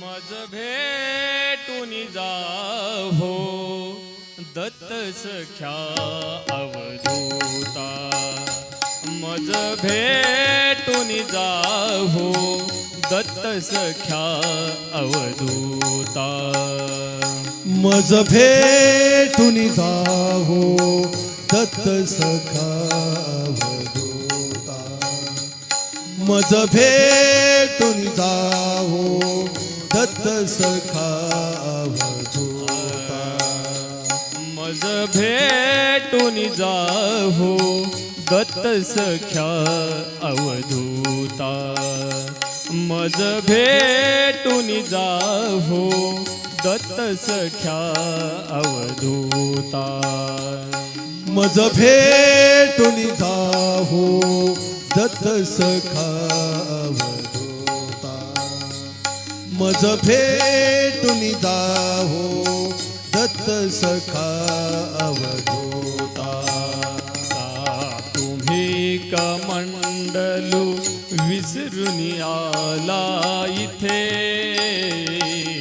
मज भेटून जाहो दत्त सख्या अवधूता. मज भेटून जाहो दत्त सख्या अवधूता. मज भेटून जाहो दत्त सखा अवधूता. मज भेटून जाहो दत्त सखा अवधूता मज भेटून जाहो दत्त सख्या अवधूता. मज भेटून जाहो दत्त सख्या अवधूता. मज भेटून जाहो दत्त सखा मज भेटून जाहो दत्त सखा अवधूता का तुम्ही कमंडलू विसरून आला इथे?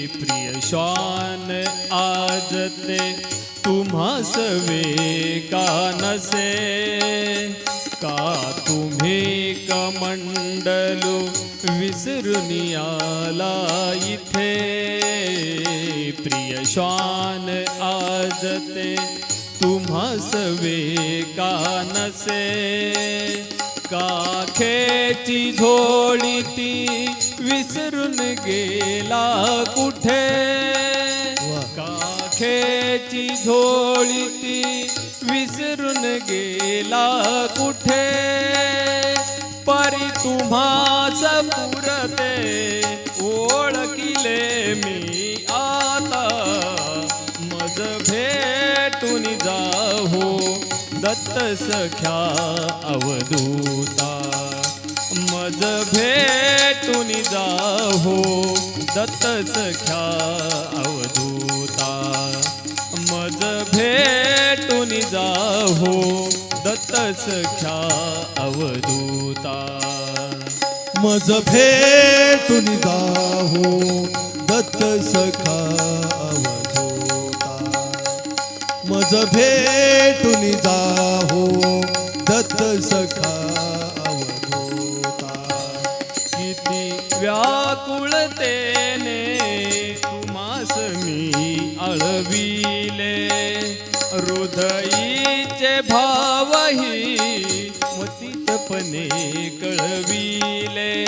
प्रिय श्वान आज ते सवे का नसे? का तुम्ही कमंडलू विसरून आला इथे? प्रिय श्वान आज ते तुम्हास का नसे? काखेची झोळी ती विसरून गेला कुठे? काखेची झोळी ती विसरून गेला कुठे? परी तुम्हाच पुरते ओळखिले मी आता. मज भेटून जाहो दत्त सख्या अवधूता. मज भेटून जाहो दत्त सख्या भेटून जाहो. दत्त सख्या अवधूता. मज भेटून जाहो. दत्त सखा अवधूता. मज भेटून जाहो. दत्त सखा अवधूता. किती व्याकुळतेने तुम्हास मी अळविले. हृदयीचे भावही मतीतपणे कळविले.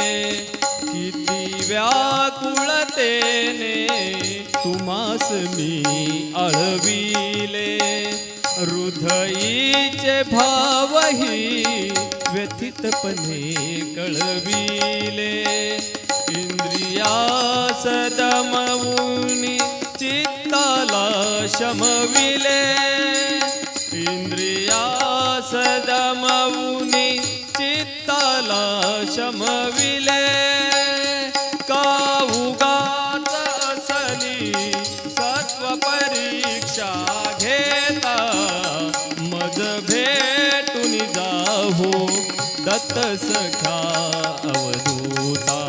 किती व्याकुळतेने तुम्हास मी अळविले हृदयीचे भावही व्यथितपणे कळविले. इंद्रियास शमविले इंद्रिया सदमऊनी चित्ताला शमविले का उगाच असली सत्व परीक्षा घेता? मज भेटून जाहो दत्त सखा अवधूता.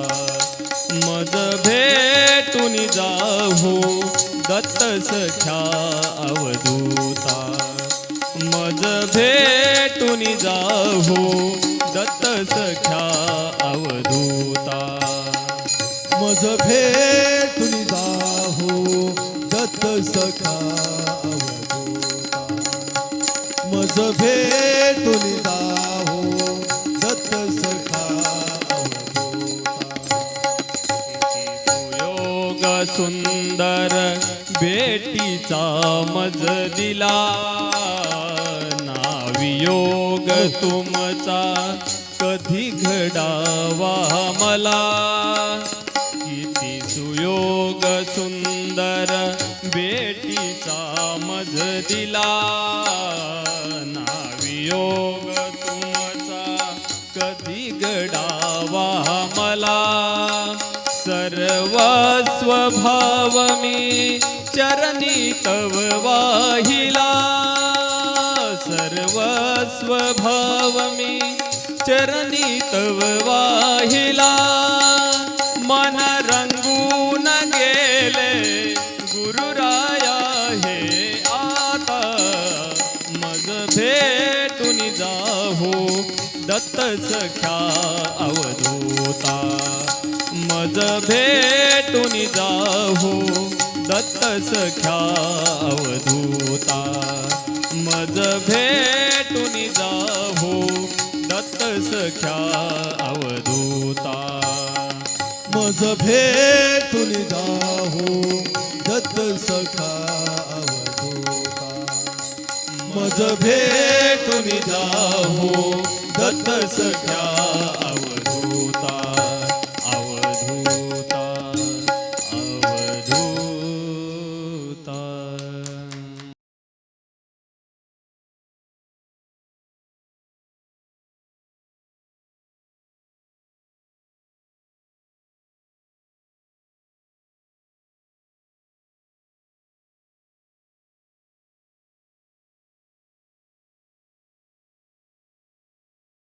मज भेटून जाहो दत्त सख्या अवधूता. मज भेटून जाहो दत्त सख्या अवधूता. मज भेटून जाहो दत्त सख्या अवधूता. मज भेट योग सुंदर बेटीचा मज दिला. नावियोग तुमचा कधी घडावा मला. किती सुयोग सुंदर बेटीचा मज दिला. नावियोग भाव मी चरणी तव वाहिला। सर्वस्व भाव मी चरणी तव वाहिला। मन रंगून गेले गुरुराया हे आता। मग भेटून जाहो दत्त सख्या अवधूता। मज भेट भेटून जाहू दत्त सख्या अवधूता मज भेटून जाहू दत्त सख्या अवधूता मज भेटून जाहो दत्त सखा अवधूता मज भेटून जाहो दत्त सख्या अवधूता